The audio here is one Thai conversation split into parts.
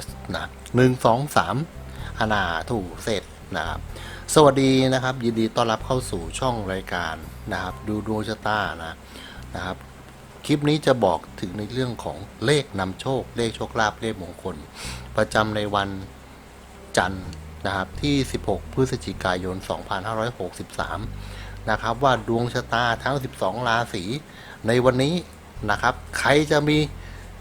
สนะหนึ่งสองสามอนาถูกเสร็จนะครับ สวัสดีนะครับ ยินดีต้อนรับเข้าสู่ช่องรายการนะครับ ดูดวงชะตานะนะครับ คลิปนี้จะบอกถึงในเรื่องของเลขนำโชค เลขโชคลาภเลขมงคล ประจำในวันจันทร์นะครับที่ 16 พฤศจิกายน 2563 นะครับ ว่าดวงชะตาทั้ง 12 ราศีในวันนี้นะครับ ใครจะมี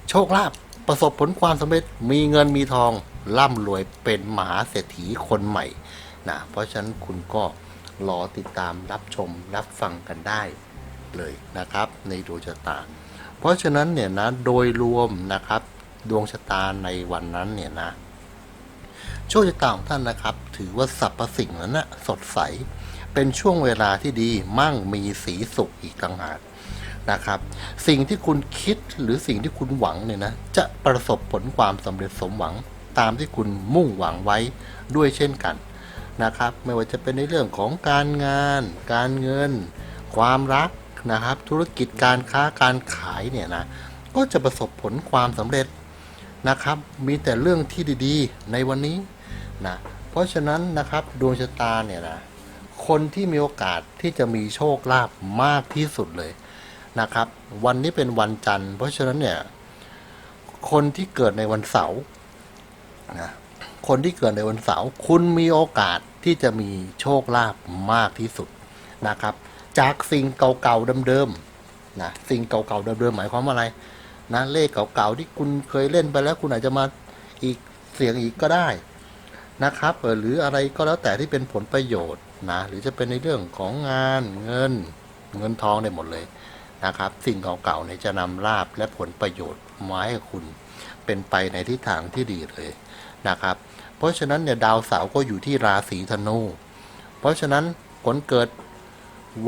โชคลาภ ประสบผลความสำเร็จมีเงินมีทองร่ำรวยเป็นมหาเศรษฐีคนใหม่นะเพราะฉะนั้นคุณก็รอติดตามรับชมรับฟังกันได้เลยนะครับ ในดวงชะตา เพราะฉะนั้นเนี่ยนะโดยรวมนะครับ ดวงชะตาในวันนั้นเนี่ยนะโชคชะตาของท่านนะครับ ถือว่าสรรพสิ่งนั้นนะสดใส เป็นช่วงเวลาที่ดีมั่งมีสีสุขอีกต่างหาก นะครับ สิ่งที่คุณคิดหรือสิ่งที่คุณหวังเนี่ยนะจะประสบผลความสำเร็จสมหวังตามที่คุณมุ่งหวังไว้ด้วยเช่นกันนะครับ ไม่ว่าจะเป็นในเรื่องของการงาน การเงิน ความรักนะครับ ธุรกิจการค้าการขายเนี่ยนะก็จะประสบผลความสำเร็จนะครับ มีแต่เรื่องที่ดีๆ ในวันนี้นะเพราะฉะนั้นนะครับดวงชะตาเนี่ยนะคนที่มีโอกาสที่จะมีโชคลาภมากที่สุดเลย นะครับ วันนี้เป็นวันจันทร์ เพราะฉะนั้นเนี่ย คนที่เกิดในวันเสาร์นะคนที่เกิดในวันเสาร์คุณมีโอกาสที่จะมีโชคลาภมากที่สุดนะครับ จากสิ่งเก่าๆเดิมๆนะสิ่งเก่าๆเดิมๆหมายความว่าอะไรนะเลขเก่าๆที่คุณเคยเล่นไปแล้ว คุณอาจจะมาอีกเสียงอีกก็ได้นะครับหรืออะไรก็แล้วแต่ที่เป็นผลประโยชน์นะหรือจะเป็นในเรื่องของงานเงินเงินทองได้หมดเลย นะครับ สิ่งเก่าๆเนี่ยจะนำลาบและผลประโยชน์มาให้คุณเป็นไปในทิศทางที่ดีเลยนะครับ เพราะฉะนั้นเนี่ยดาวเสาร์ก็อยู่ที่ราศีธนู เพราะฉะนั้นคนเกิด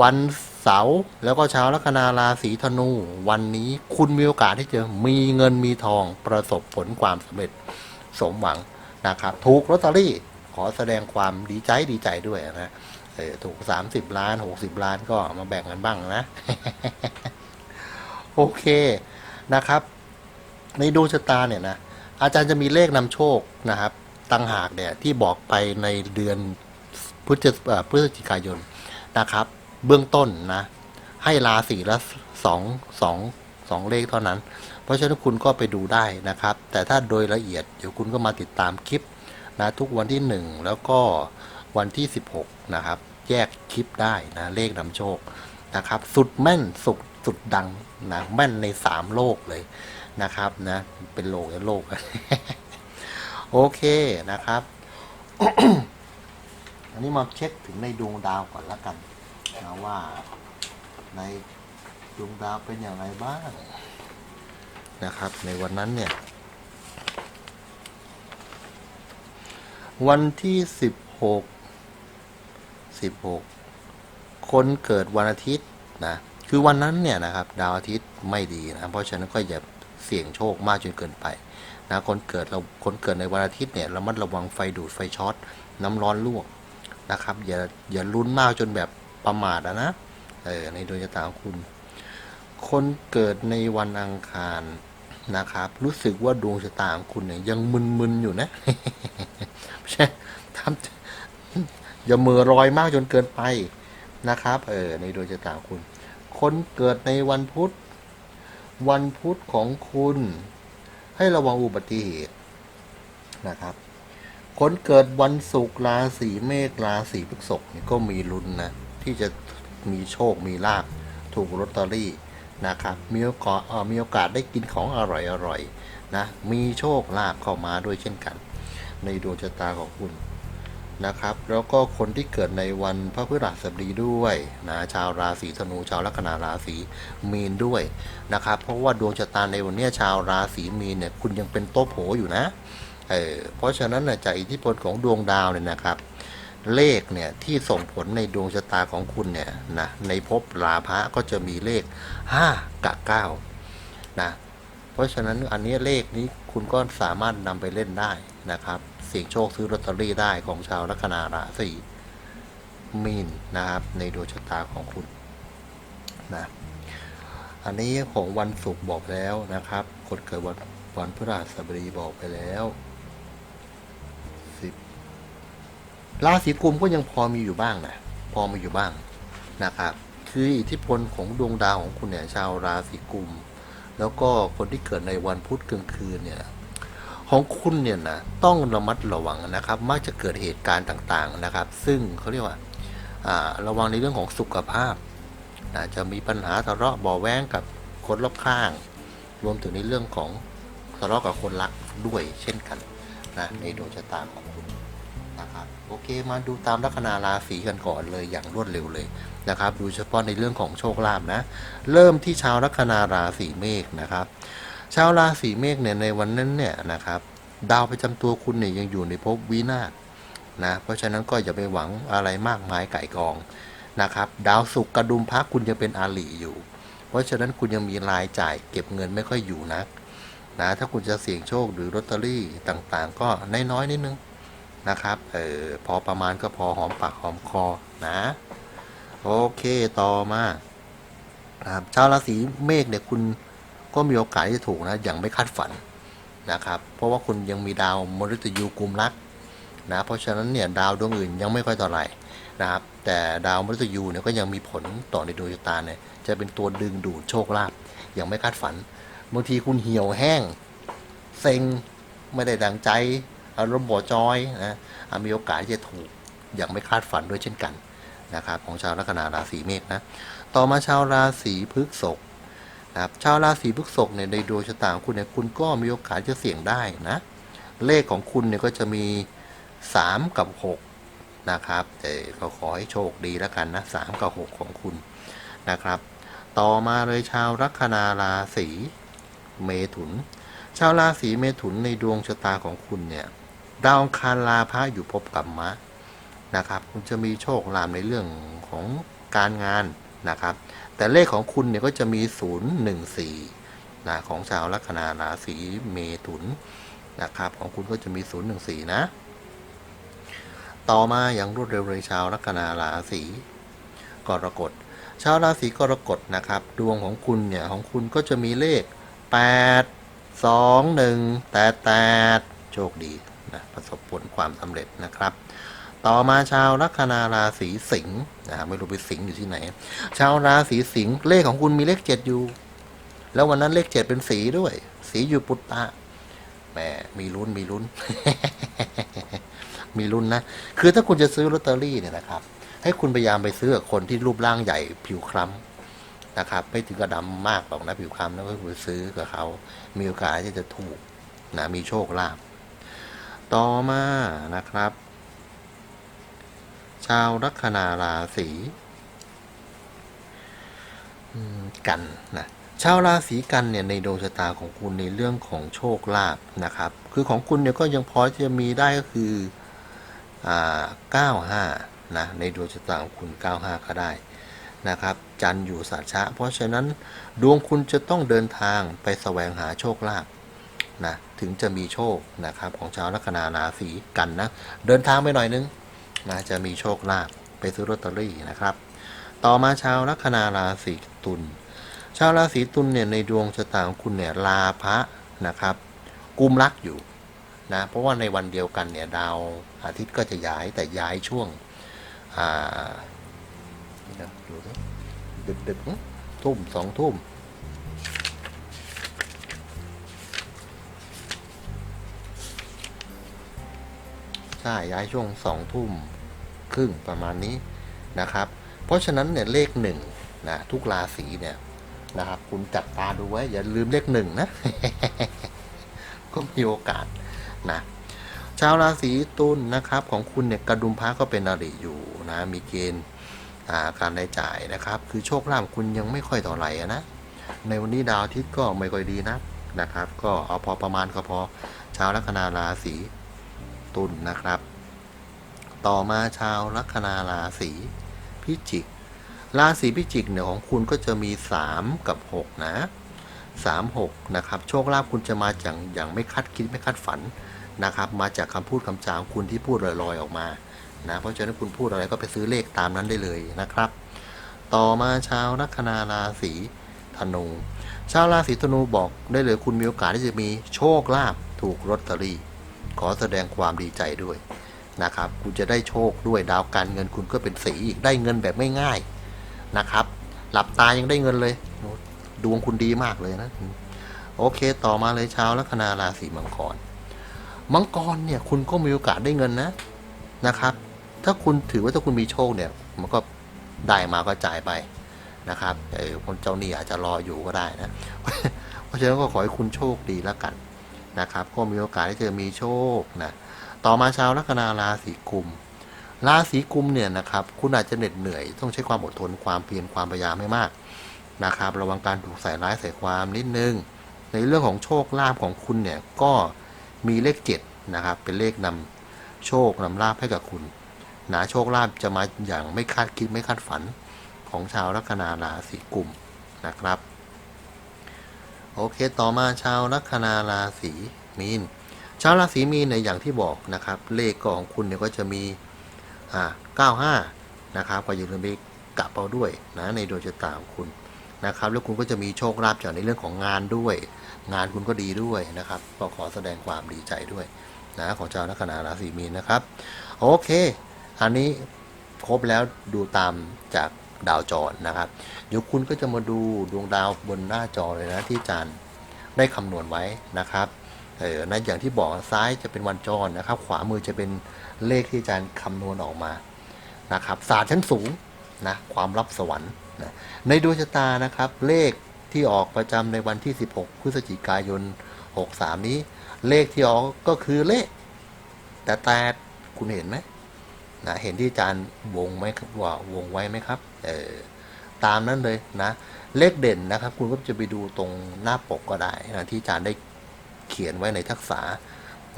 วันเสาร์แล้วก็ชาวลัคนาราศีธนู วันนี้คุณมีโอกาสที่จะมีเงินมีทองประสบผลความสำเร็จสมหวังนะครับ ถูกลอตเตอรี่ขอแสดงความดีใจดีใจด้วยนะ เออถูก30ล้าน60ล้านก็มาแบ่งกันบ้างนะ โอเคนะครับ ในดวงชะตาเนี่ยนะอาจารย์จะมีเลขนำโชคนะครับตังหากเนี่ยที่บอกไปในเดือนพฤศจิเอ่อพฤศจิกายนนะครับ เบื้องต้นนะ ให้ราศีละสองสองสองเลขเท่านั้น เพราะฉะนั้นคุณก็ไปดูได้นะครับ แต่ถ้าโดยละเอียดเดี๋ยวคุณก็มาติดตามคลิปนะทุกวันที่ 1 แล้วก็ วันที่ 16 นะครับ แยกคลิปได้นะเลขนำโชคนะครับ สุดแม่นสุดสุดดังนะแม่นใน 3 โลกเลยนะครับนะเป็นโลกและโลก โอเคนะครับ อันนี้มาเช็คถึงในดวงดาวก่อนละกันนะว่าในดวงดาวเป็นอย่างไรบ้างนะครับ ในวันนั้นเนี่ย วันที่สิบหก สิบหกคนเกิดวันอาทิตย์นะคือวันนั้นเนี่ยนะครับดาวอาทิตย์ไม่ดีนะเพราะฉะนั้นก็อย่าเสี่ยงโชคมากจนเกินไปนะคนเกิดเราคนเกิดในวันอาทิตย์เนี่ยระมัดระวังไฟดูดไฟช็อตน้ำร้อนลวกนะครับอย่าอย่าลุ้นมากจนแบบประมาทนะเออในดวงชะตาของคุณคนเกิดในวันอังคารนะครับ รู้สึกว่าดวงชะตาของคุณเนี่ยยังมึนๆอยู่นะไม่ใช่ทำ อย่าเมือรอยมากจนเกินไปนะครับ เออ ในดวงชะตาคุณ คนเกิดในวันพุธ วันพุธของคุณ ให้ระวังอุบัติเหตุนะครับ คนเกิดวันศุกร์ราศีเมษราศีพฤษภนี่ก็มีลุ้นนะ ที่จะมีโชคมีลาบถูกลอตเตอรี่นะครับ มีโอกาสมีโอกาสได้กินของอร่อยอร่อยๆนะ มีโชคลาภเข้ามาด้วยเช่นกัน ในดวงชะตาของคุณ นะครับ แล้วก็คนที่เกิดในวันพระพฤหัสบดีด้วยนะชาวราศีธนูชาวลัคนาราศีมีนด้วยนะครับ เพราะว่าดวงชะตาในวันนี้ชาวราศีมีนเนี่ยคุณยังเป็นโต๊ะโผอยู่นะเออเพราะฉะนั้นนะจากอิทธิพลของดวงดาวเนี่ยนะครับ เลขเนี่ยที่ส่งผลในดวงชะตาของคุณเนี่ยนะในภพราพะก็จะมีเลข 5 กับ9นะเพราะฉะนั้นอันนี้เลขนี้คุณก็สามารถนำไปเล่นได้นะครับ สี่ยงโชคซื้อลอตเตอรี่ได้ของชาวลัคนาราศีมีนนะครับ ในดวงชะตาของคุณนะอันนี้ของวันศุกร์บอกแล้วนะครับคนเกิดวันวันพฤหัสบดีบอกไปแล้วสิบราศีกุมก็ยังพอมีอยู่บ้างนะพอมีอยู่บ้างนะครับ คืออิทธิพลของดวงดาวของคุณเนี่ยชาวราศีกุม แล้วก็คนที่เกิดในวันพุธกลางคืนเนี่ย ของคุณเนี่ยนะต้องระมัดระวังนะครับ มักจะเกิดเหตุการณ์ต่างๆนะครับ ซึ่งเขาเรียกว่าระวังในเรื่องของสุขภาพนะจะมีปัญหาทะเลาะเบาะแว้งกับคนรอบข้าง รวมถึงในเรื่องของทะเลาะกับคนรักด้วยเช่นกันนะในดวงชะตาของคุณนะครับโอเคมาดูตามลัคนาราศีกันก่อนเลยอย่างรวดเร็วเลยนะครับ ดูเฉพาะในเรื่องของโชคลาภนะ เริ่มที่ชาวลัคนาราศีเมษนะครับ ชาวราศีเมษเนี่ยในวันนั้นเนี่ยนะครับ ดาวประจำตัวคุณเนี่ยยังอยู่ในภพวินาศนะเพราะฉะนั้นก็อย่าไปหวังอะไรมากมายไก่กองนะครับ ดาวศุกร์กระดุมพักคุณยังเป็นอาลีอยู่ เพราะฉะนั้นคุณยังมีรายจ่ายเก็บเงินไม่ค่อยอยู่นักนะถ้าคุณจะเสี่ยงโชคหรือลอตเตอรี่ต่างๆ ก็น้อยๆนิดนึงนะครับเออพอประมาณก็พอหอมปากหอมคอนะโอเคต่อมาครับชาวราศีเมษเนี่ยคุณ ก็มีโอกาสที่จะถูกนะอย่างไม่คาดฝันนะครับ เพราะว่าคุณยังมีดาวมฤตยูกุมรักนะเพราะฉะนั้นเนี่ยดาวดวงอื่นยังไม่ค่อยเท่าไหร่นะครับ แต่ดาวมฤตยูเนี่ยก็ยังมีผลต่อในดวงชะตาเนี่ยจะเป็นตัวดึงดูดโชคลาภอย่างไม่คาดฝันบางทีคุณเหี่ยวแห้งเซ็งไม่ได้ดังใจอารมณ์บ่จอยนะอะมีโอกาสที่จะถูกอย่างไม่คาดฝันด้วยเช่นกันนะครับของชาวลัคนาราศีเมษนะ ต่อมาชาวราศีพฤษภ นะครับชาวราศีพฤษภเนี่ยในดวงชะตาของคุณเนี่ยคุณก็มีโอกาสจะเสี่ยงได้นะ เลขของคุณเนี่ยก็จะมี 3 กับ 6 นะครับแต่ก็ขอให้โชคดีแล้วกันนะ3กับ 6 ของคุณนะครับ ต่อมาเลยชาวลัคนาราศีเมถุน ชาวราศีเมถุนในดวงชะตาของคุณเนี่ยดาวคารลาพระอยู่ภพกับมะนะครับ คุณจะมีโชคลาภในเรื่องของการงาน นะครับ แต่เลขของคุณเนี่ยก็จะมี 014นะของชาวลัคนาราศีเมถุนนะครับ ของคุณก็จะมี 014 นะ ต่อมาอย่างรวดเร็วเลยชาวลัคนาราศีกรกฎชาวราศีกรกฎนะครับ ดวงของคุณเนี่ยของคุณก็จะมีเลข 8 2 1 8 8โชคดีนะประสบผลความสำเร็จนะครับ ต่อมาชาวลัคนาราศีสิงห์นะไม่รู้ไปสิงห์อยู่ที่ไหน ชาวราศีสิงห์เลขของคุณมีเลขเจ็ดอยู่ แล้ววันนั้นเลขเจ็ดเป็นสีด้วย สีอยู่ปุตตะแหมมีลุ้นมีลุ้น มีลุ้นนะ คือถ้าคุณจะซื้อลอตเตอรี่เนี่ยนะครับ ให้คุณพยายามไปซื้อกับคนที่รูปร่างใหญ่ผิวคล้ำนะครับ ไม่ถึงกระดำมากหรอกนะผิวคล้ำแล้วก็ไปซื้อกับเขา มีโอกาสที่จะถูกนะมีโชคลาภต่อมานะครับ ชาวลัคนาราศีกันนะชาวราศีกันเนี่ยในดวงชะตาของคุณในเรื่องของโชคลาภนะครับ คือของคุณเนี่ยก็ยังพอจะมีได้ก็คืออ่า95นะในดวงชะตาของคุณ 95 ก็ได้นะครับ จันทร์อยู่สัจฉะเพราะฉะนั้นดวงคุณจะต้องเดินทางไปแสวงหาโชคลาภนะถึงจะมีโชคนะครับของชาวลัคนาราศีกันนะ เดินทางไปหน่อยนึง นะจะมีโชคลาภไปซื้อลอตเตอรี่นะครับ ต่อมาชาวลัคนาราศีตุลชาวราศีตุลเนี่ยในดวงชะตาของคุณเนี่ยลาพระนะครับกุมรักอยู่นะเพราะว่าในวันเดียวกันเนี่ยดาวอาทิตย์ก็จะย้ายแต่ย้ายช่วงอ่าดูสิดึกดึกๆทุ่มสองทุ่ม ใช่ย้ายช่วงสองทุ่มครึ่งประมาณนี้นะครับ เพราะฉะนั้นเนี่ยเลขหนึ่งนะทุกราศีเนี่ยนะครับ คุณจับตาดูไว้ อย่าลืมเลขหนึ่งนะ ก็มีโอกาสนะชาวราศีตุลนะครับ ของคุณเนี่ยกระดุมพระก็เป็นอริอยู่นะมีเกณฑ์การได้จ่ายนะครับ คือโชคลาภคุณยังไม่ค่อยต่อไหร่นะในวันนี้ดาวอาทิตย์ก็ไม่ค่อยดีนะนะครับ ก็เอาพอประมาณก็พอชาวลัคนาราศี ตุลนะครับ ต่อมาชาวลัคนาราศีพิจิก ราศีพิจิกเนี่ยของคุณก็จะมี 3 กับ 6 นะ 3 6 นะครับ โชคลาภคุณจะมาจากอย่างไม่คาดคิดไม่คาดฝันนะครับ มาจากคำพูดคำจาของคุณที่พูดลอยๆออกมานะเพราะฉะนั้นคุณพูดอะไรก็ไปซื้อเลขตามนั้นได้เลยนะครับ ต่อมาชาวลัคนาราศีธนูชาวราศีธนูบอกได้เลยคุณมีโอกาสที่จะมีโชคลาภถูกลอตเตอรี่ ขอแสดงความดีใจด้วยนะครับ คุณจะได้โชคด้วยดาวการเงินคุณก็เป็นสีอีกได้เงินแบบไม่ง่ายนะครับ หลับตายังได้เงินเลย ดวงคุณดีมากเลยนะ โอเคต่อมาเลยเช้าลัคนาราศีมังกร มังกรเนี่ยคุณก็มีโอกาสได้เงินนะนะครับ ถ้าคุณถือว่าถ้าคุณมีโชคเนี่ย มันก็ได้มาก็จ่ายไปนะครับเออคนเจ้าหนี้อาจจะรออยู่ก็ได้นะ เพราะฉะนั้นก็ขอให้คุณโชคดีแล้วกัน นะครับก็มีโอกาสที่จะมีโชคนะต่อมาชาวลัคนาราศีกุมราศีกุมเนี่ยนะครับคุณอาจจะเหน็ดเหนื่อย ต้องใช้ความอดทนความเพียรความพยายามให้มากนะครับ ระวังการถูกใส่ร้ายใส่ความนิดนึง ในเรื่องของโชคลาภของคุณเนี่ยก็มีเลขเจ็ดนะครับเป็นเลขนำโชคนำลาภให้กับคุณนะโชคลาภจะมาอย่างไม่คาดคิดไม่คาดฝันของชาวลัคนาราศีกุมนะครับ โอเค ต่อมาชาวลัคนาราศีมีน ชาวราศีมีนในยอย่างที่บอกนะครับ เลขก็ของคุณเนี่ยก็จะมีอ่า95 นะครับ ก็อย่าลืมไปกะเอาด้วยนะในดวงชะตาของคุณนะครับ แล้วคุณก็จะมีโชคลาภจากในเรื่องของงานด้วย งานคุณก็ดีด้วยนะครับ ก็ขอแสดงความดีใจด้วยนะของชาวลัคนาราศีมีนนะครับ โอเค อันนี้ครบแล้วดูตามจากดาวจรนะครับ ดี๋ยวคุณก็จะมาดูดวงดาวบนหน้าจอเลยนะที่อาจารย์ได้คำนวณไว้นะครับเออนะอย่างที่บอกซ้ายจะเป็นวันจรนะครับ ขวามือจะเป็นเลขที่อาจารย์คำนวณออกมานะครับศาสตร์ชั้นสูงนะความลับสวรรค์นะในดวงชะตานะครับ เลขที่ออกประจำในวันที่ 16 พฤศจิกายน 63 นี้ เลขที่ออกก็คือเลข แต่แต่คุณเห็นไหมนะเห็นที่อาจารย์วงไหมครับว่าวงไว้ไหมครับ เออ ตามนั้นเลยนะ เลขเด่นนะครับ คุณก็จะไปดูตรงหน้าปกก็ได้นะที่อาจารย์ได้เขียนไว้ในทักษะ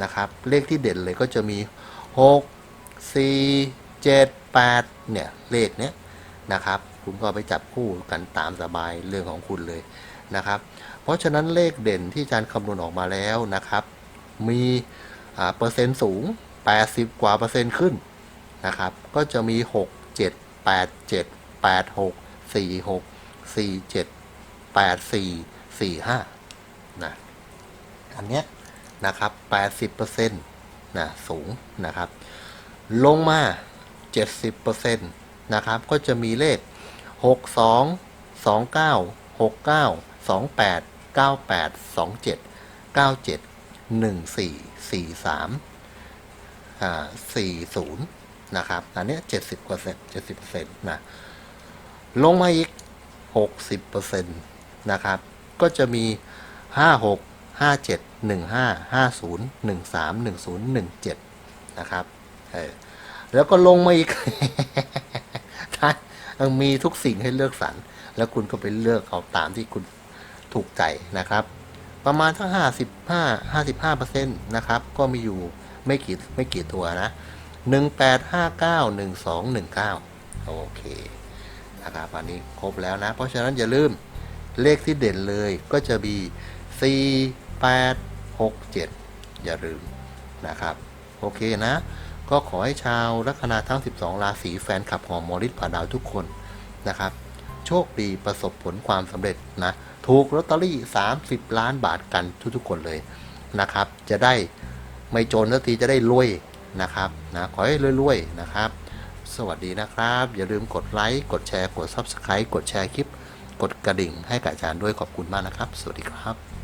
นะครับ เลขที่เด่นเลยก็จะมี 6 4 7 8เนี่ยเลขเนี้ยนะครับ คุณก็ไปจับคู่กันตามสบายเรื่องของคุณเลยนะครับ เพราะฉะนั้นเลขเด่นที่อาจารย์คำนวณออกมาแล้วนะครับ มีอ่าเปอร์เซ็นต์สูง 80 กว่าเปอร์เซ็นต์ขึ้นนะครับ ก็จะมี 6 7 8 7 8 6 สี่หกสี่เจ็ดแปดสี่สี่ห้านะอันเนี้ยนะครับแปดสิบเปอร์เซ็นต์นะสูงนะครับ ลงมาเจ็ดสิบเปอร์เซ็นต์นะครับ ก็จะมีเลขหกสองสองเก้าหกเก้าสองแปดเก้าแปดสองเจ็ดเก้าเจ็ดหนึ่งสี่สี่สามอ่าสี่ศูนย์นะครับ อันนี้เจ็ดสิบกว่าเจ็ดสิบเปอร์เซ็นต์นะ ลงมาอีก 60%นึ่งสามหนึ่งศูนย์หนึ่งเจ็ดนะครับเออแล้วก็ลงมาอีกถ้ามีทุกสิ่งให้เลือกสรร แล้วคุณก็ไปเลือกเอาตามที่คุณถูกใจนะครับ ประมาณทั้งห้าสิบห้าห้าสิบห้าเปอร์เซ็นต์นะครับ ก็มีอยู่ไม่กี่ไม่กี่ตัวนะหนึ่งแปดห้าเก้าหนึ่งสองหนึ่งเก้าโอเค นะครับอันนี้ครบแล้วนะ เพราะฉะนั้นอย่าลืมเลขที่เด่นเลยก็จะมี 4 8 6 7 อย่าลืมนะครับ โอเคนะ ก็ขอให้ชาวลัคนาทั้ง 12 ราศีแฟนคลับของมอฤทธิ์ผาดาวทุกคนนะครับ โชคดีประสบผลความสำเร็จนะ ถูกลอตเตอรี่ 30 ล้านบาทกันทุกๆคนเลยนะครับ จะได้ไม่จนสักทีจะได้รวยนะครับนะขอให้รวยๆนะครับ สวัสดีนะครับ อย่าลืมกดไลค์กดแชร์กด Subscribe กดแชร์คลิป กดกระดิ่งให้กับอาจารย์ด้วยขอบคุณมากนะครับ สวัสดีครับ